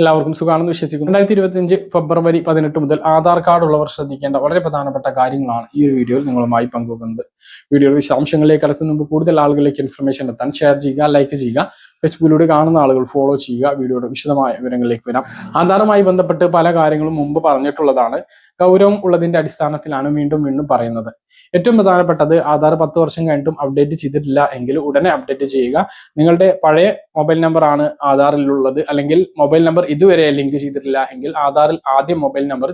എല്ലാവർക്കും സുഖമാണെന്ന് വിശ്വസിക്കുന്നു. രണ്ടായിരത്തി ഇരുപത്തിയഞ്ച് ഫെബ്രുവരി പതിനെട്ട് മുതൽ ആധാർ കാർഡ് ഉള്ളവർ ശ്രദ്ധിക്കേണ്ട വളരെ പ്രധാനപ്പെട്ട കാര്യങ്ങളാണ് ഈ ഒരു വീഡിയോയിൽ നിങ്ങളുമായി പങ്കുവെക്കുന്നത്. വീഡിയോയുടെ വിശദാംശങ്ങളിലേക്ക് കടക്കുന്ന മുമ്പ് കൂടുതൽ ആളുകളിലേക്ക് ഇൻഫർമേഷൻ എത്താൻ ഷെയർ ചെയ്യുക ലൈക്ക് ചെയ്യുക. ഫേസ്ബുക്കിലൂടെ കാണുന്ന ആളുകൾ ഫോളോ ചെയ്യുക വീഡിയോയുടെ വിശദമായ വിവരങ്ങളിലേക്ക് വരാം. ആധാറുമായി ബന്ധപ്പെട്ട് പല കാര്യങ്ങളും മുമ്പ് പറഞ്ഞിട്ടുള്ളതാണ്. ഗൗരവം ഉള്ളതിന്റെ അടിസ്ഥാനത്തിലാണ് വീണ്ടും വീണ്ടും പറയുന്നത്. ഏറ്റവും പ്രധാനപ്പെട്ടത് ആധാർ പത്ത് വർഷം കഴിഞ്ഞിട്ടും അപ്ഡേറ്റ് ചെയ്തിട്ടില്ല എങ്കിൽ ഉടനെ അപ്ഡേറ്റ് ചെയ്യുക. നിങ്ങളുടെ പഴയ മൊബൈൽ നമ്പർ ആണ് ആധാറിലുള്ളത്. അല്ലെങ്കിൽ മൊബൈൽ നമ്പർ ഇതുവരെ ലിങ്ക് ചെയ്തിട്ടില്ല എങ്കിൽ ആധാറിൽ ആദ്യം മൊബൈൽ നമ്പർ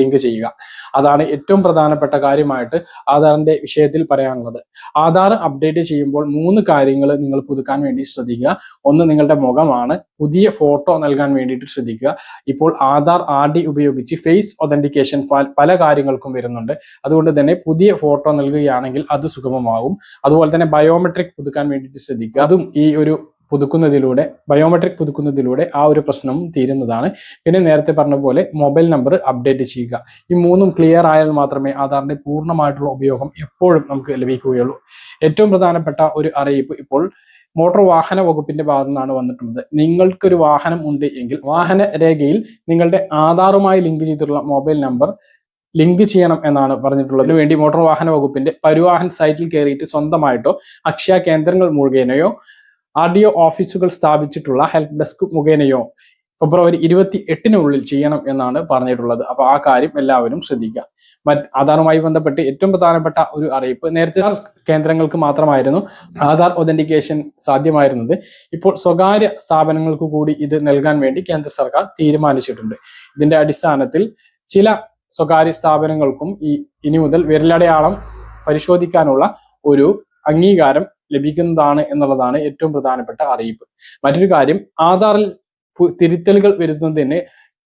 ലിങ്ക് ചെയ്യുക. അതാണ് ഏറ്റവും പ്രധാനപ്പെട്ട കാര്യമായിട്ട് ആധാറിന്റെ വിഷയത്തിൽ പറയാനുള്ളത്. ആധാർ അപ്ഡേറ്റ് ചെയ്യുമ്പോൾ മൂന്ന് കാര്യങ്ങൾ നിങ്ങൾ പുതുക്കാൻ വേണ്ടി ശ്രദ്ധിക്കുക. ഒന്ന് നിങ്ങളുടെ മുഖമാണ്. പുതിയ ഫോട്ടോ നൽകാൻ വേണ്ടിയിട്ട് ശ്രദ്ധിക്കുക. ഇപ്പോൾ ആധാർ ആർ ഡി ഉപയോഗിച്ച് ഫേസ് ഒതന്റിക്കേഷൻ പല കാര്യങ്ങൾക്കും വരുന്നുണ്ട്. അതുകൊണ്ട് തന്നെ പുതിയ ഫോട്ടോ നൽകുകയാണെങ്കിൽ അത് സുഗമമാകും. അതുപോലെ തന്നെ ബയോമെട്രിക് പുതുക്കാൻ വേണ്ടിയിട്ട് ശ്രദ്ധിക്കുക. അതും ഈ ഒരു പുതുക്കുന്നതിലൂടെ ബയോമെട്രിക് പുതുക്കുന്നതിലൂടെ ആ ഒരു പ്രശ്നം തീരുന്നതാണ്. പിന്നെ നേരത്തെ പറഞ്ഞ പോലെ മൊബൈൽ നമ്പർ അപ്ഡേറ്റ് ചെയ്യുക. ഈ മൂന്നും ക്ലിയർ ആയാൽ മാത്രമേ ആധാറിന്റെ പൂർണമായിട്ടുള്ള ഉപയോഗം എപ്പോഴും നമുക്ക് ലഭിക്കുകയുള്ളൂ. ഏറ്റവും പ്രധാനപ്പെട്ട ഒരു അറിയിപ്പ് ഇപ്പോൾ മോട്ടോർ വാഹന വകുപ്പിന്റെ ഭാഗത്തു നിന്നാണ് വന്നിട്ടുള്ളത്. നിങ്ങൾക്കൊരു വാഹനം ഉണ്ട് എങ്കിൽ വാഹന രേഖയിൽ നിങ്ങളുടെ ആധാറുമായി ലിങ്ക് ചെയ്തിട്ടുള്ള മൊബൈൽ നമ്പർ ലിങ്ക് ചെയ്യണം എന്നാണ് പറഞ്ഞിട്ടുള്ളത്. വേണ്ടി മോട്ടോർ വാഹന വകുപ്പിന്റെ പരിവാഹൻ സൈറ്റിൽ കയറിയിട്ട് സ്വന്തമായിട്ടോ അക്ഷയ കേന്ദ്രങ്ങൾ മുഖേനയോ ആർ ഡി ഒ ഓഫീസുകൾ സ്ഥാപിച്ചിട്ടുള്ള ഹെൽപ്പ് ഡെസ്ക് മുഖേനയോ ഫെബ്രുവരി ഇരുപത്തി എട്ടിനുള്ളിൽ ചെയ്യണം എന്നാണ് പറഞ്ഞിട്ടുള്ളത്. അപ്പൊ ആ കാര്യം എല്ലാവരും ശ്രദ്ധിക്കുക. മറ്റ് ആധാറുമായി ബന്ധപ്പെട്ട് ഏറ്റവും പ്രധാനപ്പെട്ട ഒരു അറിയിപ്പ് നേരത്തെ കേന്ദ്രങ്ങൾക്ക് മാത്രമായിരുന്നു ആധാർ ഒതന്റിക്കേഷൻ സാധ്യമായിരുന്നത്. ഇപ്പോൾ സ്വകാര്യ സ്ഥാപനങ്ങൾക്ക് കൂടി ഇത് നൽകാൻ വേണ്ടി കേന്ദ്ര സർക്കാർ തീരുമാനിച്ചിട്ടുണ്ട്. ഇതിന്റെ അടിസ്ഥാനത്തിൽ ചില സ്വകാര്യ സ്ഥാപനങ്ങൾക്കും ഈ ഇനി മുതൽ വിരലടയാളം പരിശോധിക്കാനുള്ള ഒരു അംഗീകാരം ലഭിക്കുന്നതാണ് എന്നുള്ളതാണ് ഏറ്റവും പ്രധാനപ്പെട്ട അറിയിപ്പ്. മറ്റൊരു കാര്യം ആധാറിൽ തിരുത്തലുകൾ വരുത്തുന്നതിന്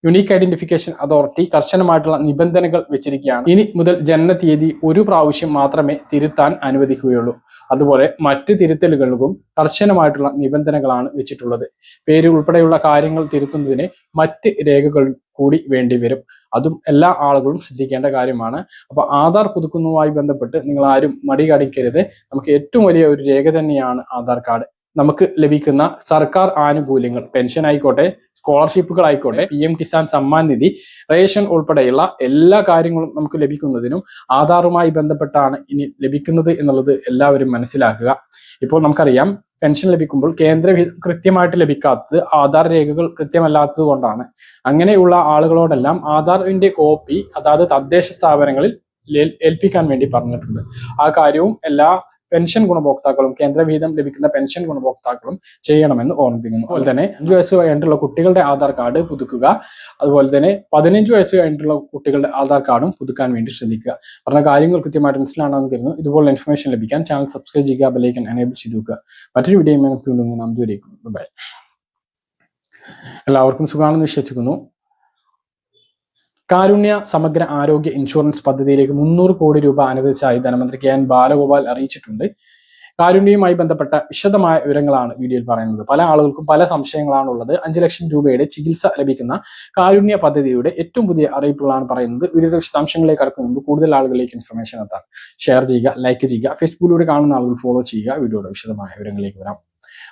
യുണീക്ക് ഐഡന്റിഫിക്കേഷൻ അതോറിറ്റി കർശനമായിട്ടുള്ള നിബന്ധനകൾ വെച്ചിരിക്കുകയാണ്. ഇനി മുതൽ ജനന തീയതി ഒരു പ്രാവശ്യം മാത്രമേ തിരുത്താൻ അനുവദിക്കുകയുള്ളൂ. അതുപോലെ മറ്റ് തിരുത്തലുകൾക്കും കർശനമായിട്ടുള്ള നിബന്ധനകളാണ് വെച്ചിട്ടുള്ളത്. പേര് ഉൾപ്പെടെയുള്ള കാര്യങ്ങൾ തിരുത്തുന്നതിന് മറ്റ് രേഖകൾ കൂടി വേണ്ടി വരും. അതും എല്ലാ ആളുകളും ശ്രദ്ധിക്കേണ്ട കാര്യമാണ്. അപ്പൊ ആധാർ പുതുക്കുന്നതുമായി ബന്ധപ്പെട്ട് നിങ്ങൾ ആരും മടി കടിക്കരുത് നമുക്ക് ഏറ്റവും വലിയ ഒരു രേഖ തന്നെയാണ് ആധാർ കാർഡ്. നമുക്ക് ലഭിക്കുന്ന സർക്കാർ ആനുകൂല്യങ്ങൾ പെൻഷൻ ആയിക്കോട്ടെ സ്കോളർഷിപ്പുകൾ ആയിക്കോട്ടെ P M Kisan Samman Nidhi ration ഉൾപ്പെടെയുള്ള എല്ലാ കാര്യങ്ങളും നമുക്ക് ലഭിക്കുന്നതിനും ആധാറുമായി ബന്ധപ്പെട്ടാണ് ഇനി ലഭിക്കുന്നത് എന്നുള്ളത് എല്ലാവരും മനസ്സിലാക്കുക. ഇപ്പോൾ നമുക്കറിയാം പെൻഷൻ ലഭിക്കുമ്പോൾ കേന്ദ്ര കൃത്യമായിട്ട് ലഭിക്കാത്തത് ആധാർ രേഖകൾ കൃത്യമല്ലാത്തത് കൊണ്ടാണ്. അങ്ങനെയുള്ള ആളുകളോടെല്ലാം ആധാറിന്റെ കോപ്പി അതായത് തദ്ദേശ സ്ഥാപനങ്ങളിൽ ഏൽ- ഏൽപ്പിക്കാൻ വേണ്ടി പറഞ്ഞിട്ടുണ്ട്. ആ കാര്യവും എല്ലാ പെൻഷൻ ഗുണഭോക്താക്കളും കേന്ദ്രവിഹിതം ലഭിക്കുന്ന പെൻഷൻ ഗുണഭോക്താക്കളും ചെയ്യണമെന്ന് ഓർമ്മിപ്പിക്കുന്നു. അതുപോലെ തന്നെ അഞ്ചു വയസ്സ് കഴിഞ്ഞിട്ടുള്ള കുട്ടികളുടെ ആധാർ കാർഡ് പുതുക്കുക. അതുപോലെ തന്നെ പതിനഞ്ച് വയസ്സ് കഴിഞ്ഞിട്ടുള്ള കുട്ടികളുടെ ആധാർ കാർഡും പുതുക്കാൻ വേണ്ടി ശ്രദ്ധിക്കുക. പറഞ്ഞ കാര്യങ്ങൾ കൃത്യമായിട്ട് മനസ്സിലാണെന്ന് കരുതുന്നു. ഇതുപോലെ ഇൻഫർമേഷൻ ലഭിക്കാൻ ചാനൽ സബ്സ്ക്രൈബ് ചെയ്യുക ബെലൈക്കൻ എനേബിൾ ചെയ്തു വെക്കുക. മറ്റൊരു വീഡിയോ നമുക്ക് വീണ്ടും എല്ലാവർക്കും സുഖമാണെന്ന് വിശ്വസിക്കുന്നു. കാരുണ്യ സമഗ്ര ആരോഗ്യ ഇൻഷുറൻസ് പദ്ധതിയിലേക്ക് മുന്നൂറ് കോടി രൂപ അനുവദിച്ചതായി ധനമന്ത്രി കെ എൻ ബാലഗോപാൽ അറിയിച്ചിട്ടുണ്ട്. കാരുണ്യവുമായി ബന്ധപ്പെട്ട വിശദമായ വിവരങ്ങളാണ് വീഡിയോയിൽ പറയുന്നത്. പല ആളുകൾക്കും പല സംശയങ്ങളാണ് ഉള്ളത്. അഞ്ച് ലക്ഷം രൂപയുടെ ചികിത്സ ലഭിക്കുന്ന കാരുണ്യ പദ്ധതിയുടെ ഏറ്റവും പുതിയ അറിയിപ്പുകളാണ് പറയുന്നത്. വിവിധ വിശദാംശങ്ങളിലേക്ക് കടക്കും മുമ്പ് കൂടുതൽ ആളുകളിലേക്ക് ഇൻഫർമേഷൻ എത്താൻ. ഷെയർ ചെയ്യുക ലൈക്ക് ചെയ്യുക. ഫേസ്ബുക്കിലൂടെ കാണുന്ന ആളുകൾ ഫോളോ ചെയ്യുക. വീഡിയോയുടെ വിശദമായ വിവരങ്ങളിലേക്ക് വരാം.